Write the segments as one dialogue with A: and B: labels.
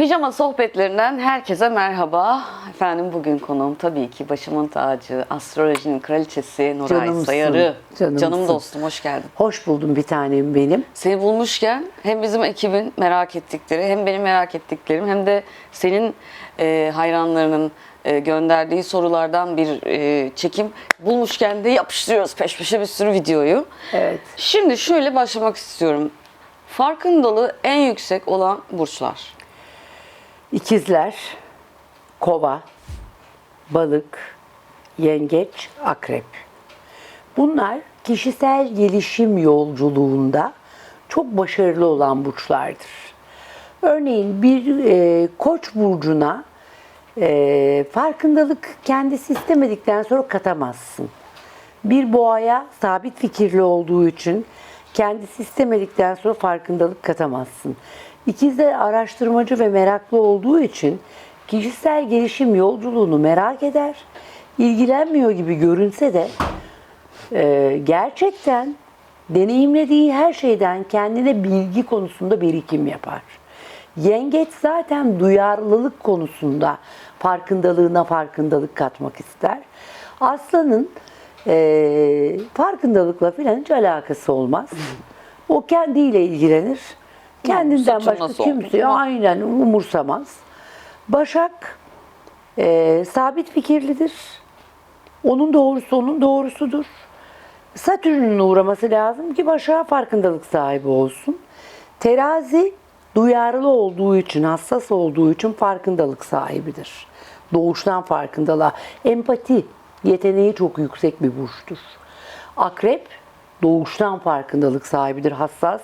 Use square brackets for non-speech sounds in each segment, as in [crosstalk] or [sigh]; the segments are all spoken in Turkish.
A: Pijama sohbetlerinden herkese merhaba. Efendim bugün konuğum tabii ki başımın tacı, astrolojinin kraliçesi Nuray
B: Canımsın,
A: Sayarı.
B: canımsın.
A: Canım dostum hoş geldin.
B: Hoş buldum bir tanem benim.
A: Seni bulmuşken hem bizim ekibin merak ettikleri hem benim merak ettiklerim hem de senin e, hayranlarının e, gönderdiği sorulardan bir e, çekim bulmuşken de yapıştırıyoruz peş peşe bir sürü videoyu.
B: Evet.
A: Şimdi şöyle başlamak istiyorum. Farkındalığı en yüksek olan burçlar.
B: İkizler, kova, balık, yengeç, akrep. Bunlar kişisel gelişim yolculuğunda çok başarılı olan burçlardır. Örneğin bir e, koç burcuna e, farkındalık kendisi istemedikten sonra katamazsın. Bir boğaya sabit fikirli olduğu için kendisi istemedikten sonra farkındalık katamazsın. İkizler araştırmacı ve meraklı olduğu için kişisel gelişim yolculuğunu merak eder. İlgilenmiyor gibi görünse de e, gerçekten deneyimlediği her şeyden kendine bilgi konusunda birikim yapar. Yengeç zaten duyarlılık konusunda farkındalığına farkındalık katmak ister. Aslanın e, farkındalıkla filan hiç alakası olmaz. O kendiyle ilgilenir. Kendinden
A: saçım
B: başka
A: nasıl
B: kimse aynen umursamaz. Başak e, sabit fikirlidir. Onun doğrusu onun doğrusudur. Satürn'ün uğraması lazım ki başa farkındalık sahibi olsun. Terazi duyarlı olduğu için, hassas olduğu için farkındalık sahibidir. Doğuştan farkındalığa. Empati yeteneği çok yüksek bir burçtur. Akrep doğuştan farkındalık sahibidir, hassas,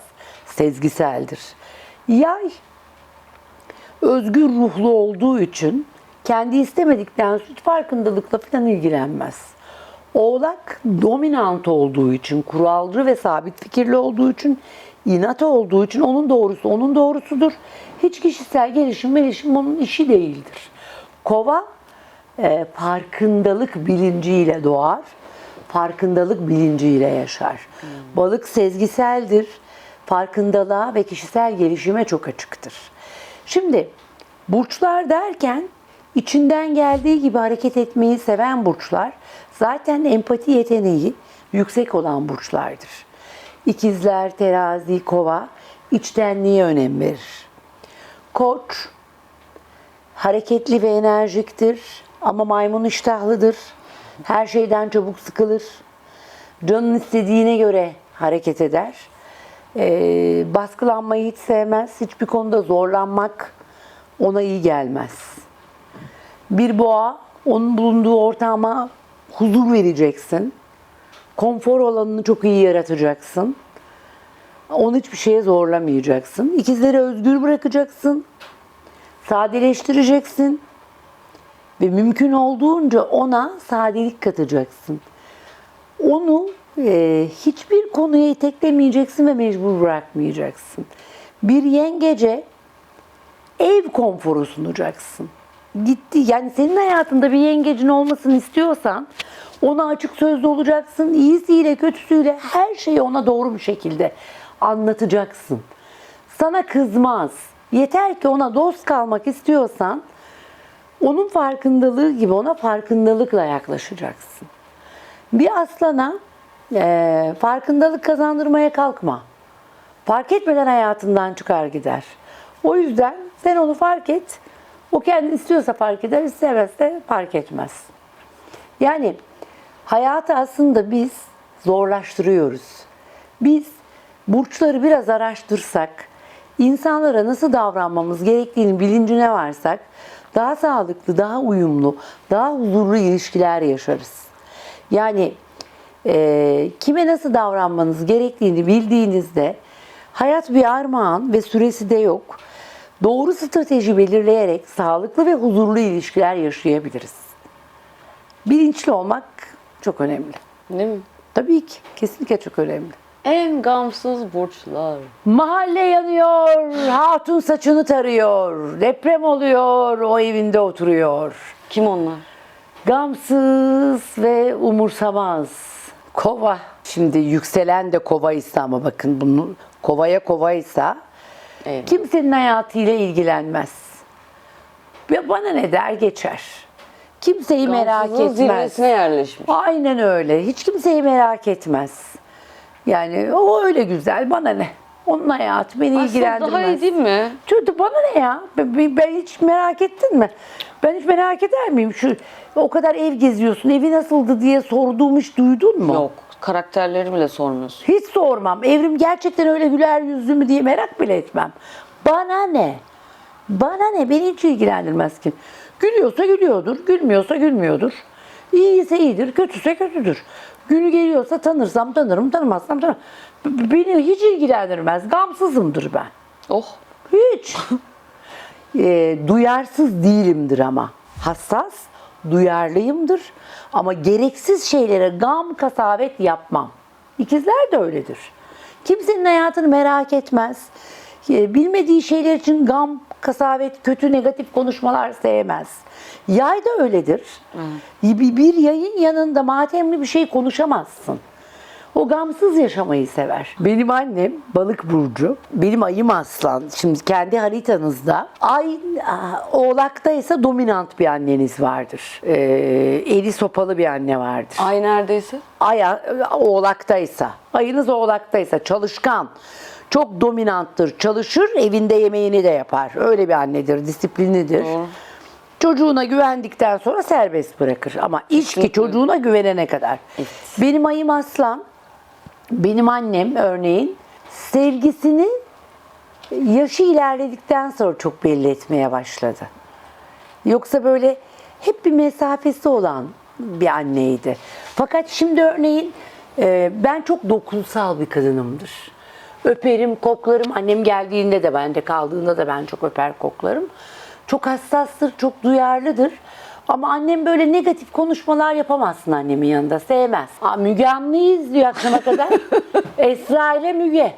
B: sezgiseldir. Yay özgür ruhlu olduğu için kendi istemedikten hiç farkındalıkla falan ilgilenmez. Oğlak dominant olduğu için, kuralcı ve sabit fikirli olduğu için, inat olduğu için onun doğrusu onun doğrusudur. Hiç kişisel gelişim gelişim onun işi değildir. Kova e, farkındalık bilinciyle doğar, farkındalık bilinciyle yaşar. Balık sezgiseldir, farkındalığa ve kişisel gelişime çok açıktır. Şimdi burçlar derken içinden geldiği gibi hareket etmeyi seven burçlar zaten empati yeteneği yüksek olan burçlardır. İkizler, terazi, kova içtenliğe önem verir. Koç hareketli ve enerjiktir ama maymun iştahlıdır. Her şeyden çabuk sıkılır. Canın istediğine göre hareket eder. Ee, baskılanmayı hiç sevmez. Hiçbir konuda zorlanmak ona iyi gelmez. Bir boğa onun bulunduğu ortama huzur vereceksin. Konfor alanını çok iyi yaratacaksın. Onu hiçbir şeye zorlamayacaksın. İkizleri özgür bırakacaksın. Sadeleştireceksin. Ve mümkün olduğunca ona sadelik katacaksın. Onu e, hiçbir konuya iteklemeyeceksin ve mecbur bırakmayacaksın. Bir yengece ev konforu sunacaksın. Gitti yani senin hayatında bir yengecin olmasını istiyorsan ona açık sözlü olacaksın. İyisiyle kötüsüyle her şeyi ona doğru bir şekilde anlatacaksın. Sana kızmaz. Yeter ki ona dost kalmak istiyorsan onun farkındalığı gibi ona farkındalıkla yaklaşacaksın. Bir aslana eee, farkındalık kazandırmaya kalkma. Fark etmeden hayatından çıkar gider. O yüzden sen onu fark et. O kendi istiyorsa fark eder, istemezse fark etmez. Yani hayatı aslında biz zorlaştırıyoruz. Biz burçları biraz araştırsak, insanlara nasıl davranmamız gerektiğini bilincine varsak, daha sağlıklı, daha uyumlu, daha huzurlu ilişkiler yaşarız. Yani e, kime nasıl davranmanız gerektiğini bildiğinizde hayat bir armağan ve süresi de yok. Doğru strateji belirleyerek sağlıklı ve huzurlu ilişkiler yaşayabiliriz. Bilinçli olmak çok önemli.
A: Değil mi?
B: Tabii ki, kesinlikle çok önemli.
A: En gamsız burçlar.
B: Mahalle yanıyor, hatun saçını tarıyor, deprem oluyor, o evinde oturuyor.
A: Kim onlar?
B: Gamsız ve umursamaz. Kova. Şimdi yükselen de kovaysa ama bakın bunu kovaya kovaysa
A: Evet.
B: kimsenin hayatıyla ilgilenmez. Ve bana ne der geçer. Kimseyi merak etmez.
A: yerleşmiş.
B: Aynen öyle. Hiç kimseyi merak etmez. Yani o öyle güzel. Bana ne? Onun hayatı beni
A: Aslında
B: ilgilendirmez.
A: daha iyi değil mi?
B: Çocuk bana ne ya? Ben- ben hiç merak ettin mi? Ben hiç merak eder miyim? Şu o kadar ev geziyorsun. Evi nasıldı diye sorduğum hiç duydun mu?
A: Yok. Karakterleri bile sormuyorsun.
B: Hiç sormam. Evrim gerçekten öyle güler yüzlü mü diye merak bile etmem. Bana ne? Bana ne? Beni hiç ilgilendirmez ki. Gülüyorsa gülüyordur, gülmüyorsa gülmüyordur. İyiyse iyidir, kötüse kötüdür. Günü geliyorsa tanırsam tanırım, tanımazsam tanırım. Beni hiç ilgilendirmez. Gamsızımdır ben.
A: Oh.
B: Hiç. [laughs] E, duyarsız değilimdir ama. Hassas, duyarlıyımdır. Ama gereksiz şeylere gam kasavet yapmam. İkizler de öyledir. Kimsenin hayatını merak etmez. E, bilmediği şeyler için gam, kasavet, kötü, negatif konuşmalar sevmez. Yay da öyledir. Bir, bir yayın yanında matemli bir şey konuşamazsın. O gamsız yaşamayı sever. Benim annem balık burcu. Benim ayım aslan. Şimdi kendi haritanızda ay oğlakta ise dominant bir anneniz vardır. Ee, eli sopalı bir anne vardır.
A: Ay neredeyse.
B: Ay oğlaktaysa, ayınız oğlaktaysa çalışkan, çok dominanttır, çalışır, evinde yemeğini de yapar. Öyle bir annedir, disiplinlidir.
A: Doğru.
B: Çocuğuna güvendikten sonra serbest bırakır. Ama iş ki çocuğuna güvenene kadar.
A: Evet.
B: Benim ayım aslan, benim annem örneğin sevgisini yaşı ilerledikten sonra çok belli etmeye başladı. Yoksa böyle hep bir mesafesi olan bir anneydi. Fakat şimdi örneğin e, ben çok dokunsal bir kadınımdır. Öperim, koklarım. Annem geldiğinde de bende kaldığında da ben çok öper koklarım. Çok hassastır, çok duyarlıdır. Ama annem böyle negatif konuşmalar yapamazsın annemin yanında. Sevmez. Aa, Müge Anlı'yı izliyor akşama kadar. [laughs] Esra ile Müge.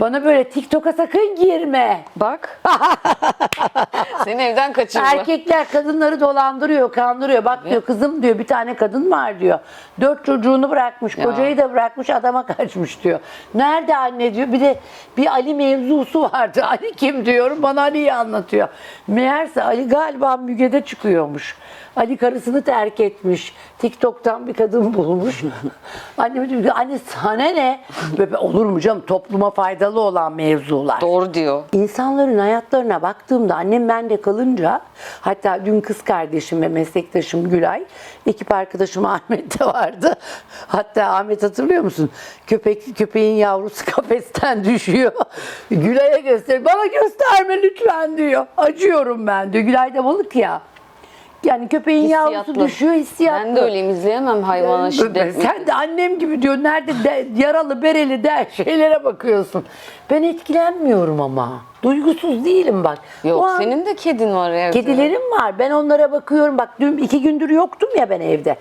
B: Bana böyle TikTok'a sakın girme.
A: Bak. [laughs] Seni evden kaçırdı.
B: Erkekler kadınları dolandırıyor, kandırıyor. Bak diyor kızım diyor bir tane kadın var diyor. Dört çocuğunu bırakmış, kocayı da bırakmış adama [laughs] kaçmış diyor. Nerede anne diyor. Bir de bir Ali mevzusu vardı. [laughs] Ali kim diyorum bana Ali'yi anlatıyor. Meğerse Ali galiba Müge'de çıkıyormuş. Ali karısını terk etmiş. TikTok'tan bir kadın [laughs] bulmuş. Annem diyor ki anne sana ne? Böyle, Olur mu canım topluma faydalı olan mevzular.
A: Doğru diyor.
B: İnsanların hayatlarına baktığımda annem bende kalınca hatta dün kız kardeşim ve meslektaşım Gülay, ekip arkadaşım [laughs] Ahmet de vardı. Hatta Ahmet hatırlıyor musun? Köpek köpeğin yavrusu [laughs] kafesten düşüyor. Gülay'a göster. Bana gösterme lütfen diyor. Acıyorum ben diyor. Gülay da balık ya. Yani köpeğin yavrusu
A: Hissiyatlı.
B: düşüyor hissiyatlı.
A: Ben de öyleyim izleyemem hayvana şiddet.
B: Sen de annem gibi diyor. Nerede de, yaralı bereli der şeylere bakıyorsun. Ben etkilenmiyorum ama. Duygusuz değilim bak.
A: Yok
B: O an
A: senin de kedin var evde.
B: Kedilerim var. Ben onlara bakıyorum. Bak dün iki gündür yoktum ya ben evde.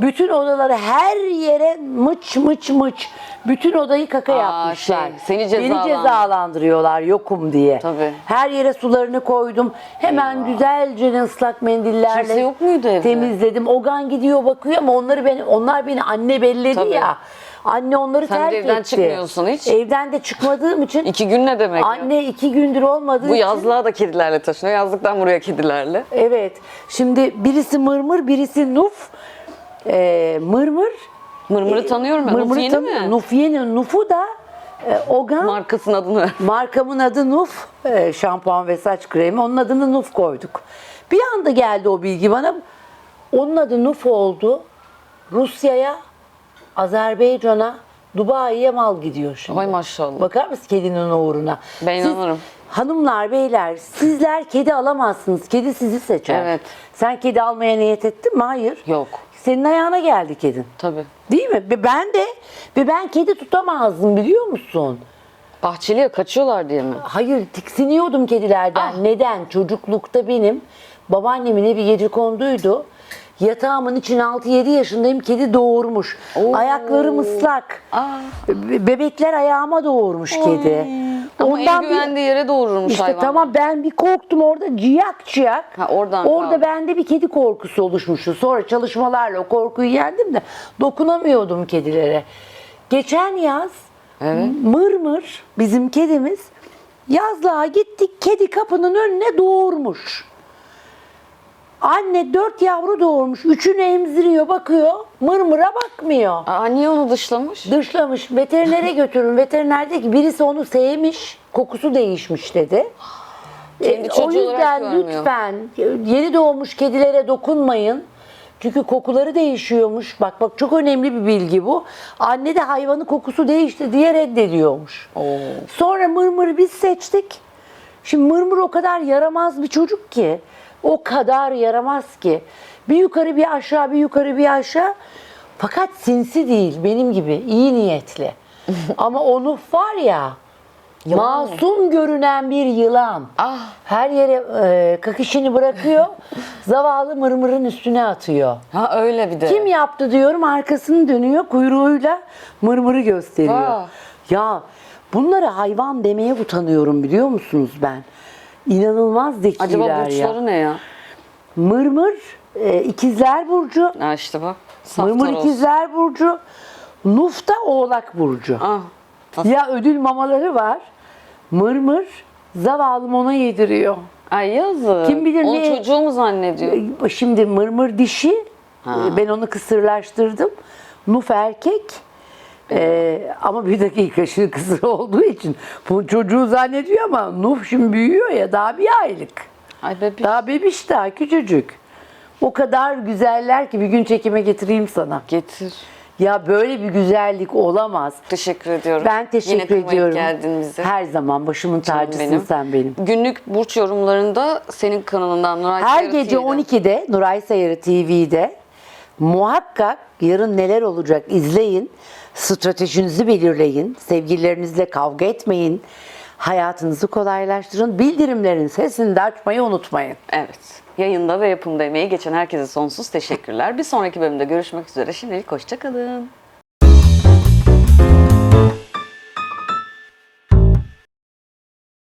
B: Bütün odaları her yere mıç mıç mıç. Bütün odayı kaka
A: Aa,
B: yapmışlar.
A: şey, seni
B: Beni
A: cezalandır-
B: cezalandırıyorlar yokum diye.
A: Tabii.
B: Her yere sularını koydum. Hemen güzelce ıslak mendillerle
A: Kimse yok muydu evde?
B: temizledim. Ogan gidiyor bakıyor ama onları beni onlar beni anne belledi
A: Tabii.
B: ya. Anne onları
A: Sen de
B: terk
A: evden
B: etti.
A: çıkmıyorsun hiç.
B: Evden de çıkmadığım için
A: İki gün ne demek ya?
B: anne iki gündür olmadığı
A: Bu
B: için
A: yazlığa da kedilerle taşınıyor. Yazlıktan buraya kedilerle.
B: Evet. Şimdi birisi mırmır, birisi nuf. Ee, mırmır.
A: Mırmır'ı tanıyorum ben. Nuf
B: Mırmır'ı
A: yeni
B: tanıyorum.
A: mi?
B: Nuf yeni. Nufu da e, Ogan.
A: Markasının adını ver. [laughs]
B: Markamın adı Nuf. e, şampuan ve saç kremi. Onun adını Nuf koyduk. Bir anda geldi o bilgi bana. Onun adı Nuf oldu. Rusya'ya, Azerbaycan'a, Dubai'ye mal gidiyor şimdi.
A: Ay maşallah.
B: Bakar mısın kedinin uğruna?
A: Ben
B: Siz-
A: inanırım.
B: Hanımlar, beyler sizler kedi alamazsınız. Kedi sizi seçer.
A: Evet.
B: Sen kedi almaya niyet ettin mi? Hayır.
A: Yok.
B: Senin ayağına geldi kedin.
A: Tabii.
B: Değil mi? Ve ben de ve ben kedi tutamazdım biliyor musun?
A: Bahçeliye kaçıyorlar diye mi?
B: Hayır tiksiniyordum kedilerden.
A: Ah.
B: Neden? Çocuklukta benim babaannemin evi gece konduydu. Yatağımın için 6-7 yaşındayım. Kedi doğurmuş.
A: Oo.
B: Ayaklarım ıslak.
A: Aa.
B: Be- Bebekler ayağıma doğurmuş kedi.
A: Ama en
B: bir-
A: güvendiği yere doğururmuş
B: İşte
A: hayvan.
B: tamam ben bir korktum orada ciyak ciyak.
A: Ha, oradan
B: Orada
A: kaldı.
B: bende bir kedi korkusu oluşmuştu. Sonra çalışmalarla o korkuyu yendim de dokunamıyordum kedilere. Geçen yaz mırmır bizim kedimiz yazlığa gittik kedi kapının önüne doğurmuş. Anne dört yavru doğurmuş. Üçünü emziriyor bakıyor. Mırmıra bakmıyor.
A: Aa, niye onu dışlamış?
B: Dışlamış. Veterinere [laughs] götürün. Veteriner dedi ki birisi onu sevmiş. Kokusu değişmiş dedi.
A: Kendi
B: E, o
A: çocuğu olarak
B: yüzden
A: görmüyor.
B: lütfen yeni doğmuş kedilere dokunmayın. Çünkü kokuları değişiyormuş. Bak bak çok önemli bir bilgi bu. Anne de hayvanın kokusu değişti diye reddediyormuş.
A: Oo.
B: Sonra Mırmır'ı biz seçtik. Şimdi Mırmır o kadar yaramaz bir çocuk ki. O kadar yaramaz ki. Bir yukarı bir aşağı bir yukarı bir aşağı. Fakat sinsi değil benim gibi iyi niyetli. [laughs] Ama onu var ya
A: Yılan mı?
B: masum görünen bir yılan.
A: Ah.
B: Her yere e, kakışını bırakıyor. [laughs] zavallı Mırmır'ın üstüne atıyor.
A: Ha öyle bir de.
B: Kim yaptı diyorum arkasını dönüyor kuyruğuyla mırmırı gösteriyor.
A: Aa.
B: Ya bunlara hayvan demeye utanıyorum biliyor musunuz ben? İnanılmaz zekiler
A: Acaba
B: ya.
A: burçları ne ya?
B: Mırmır e, ikizler burcu.
A: Ha işte bak. Saf
B: Mırmır
A: toros.
B: ikizler burcu. Nuf da oğlak burcu.
A: Ah.
B: Ya ödül mamaları var. Mırmır zavallım ona yediriyor.
A: Ay yazık.
B: Kim bilir
A: Onu
B: ne-
A: çocuğu mu zannediyor?
B: E, Şimdi mırmır dişi.
A: Ha.
B: E, Ben onu kısırlaştırdım. Nuf erkek. E, ama bir dakika şimdi kısır olduğu için bu çocuğu zannediyor ama Nuf şimdi büyüyor ya daha bir aylık.
A: Ay bebiş.
B: Daha bebiş daha küçücük. O kadar güzeller ki bir gün çekime getireyim sana.
A: Getir.
B: Ya böyle bir güzellik olamaz.
A: Teşekkür ediyorum.
B: Ben
A: Yine
B: teşekkür
A: kırmayıp
B: ediyorum.
A: geldin bize.
B: Her zaman başımın tacısın sen benim.
A: Günlük burç yorumlarında senin kanalından Nuray
B: Her
A: Sayarı
B: gece
A: TV'den.
B: 12'de Nuray Sayarı TV'de muhakkak yarın neler olacak izleyin. Stratejinizi belirleyin. Sevgililerinizle kavga etmeyin. Hayatınızı kolaylaştırın. Bildirimlerin sesini de açmayı unutmayın.
A: Evet. Yayında ve yapımda emeği geçen herkese sonsuz teşekkürler. Bir sonraki bölümde görüşmek üzere. Şimdilik hoşçakalın.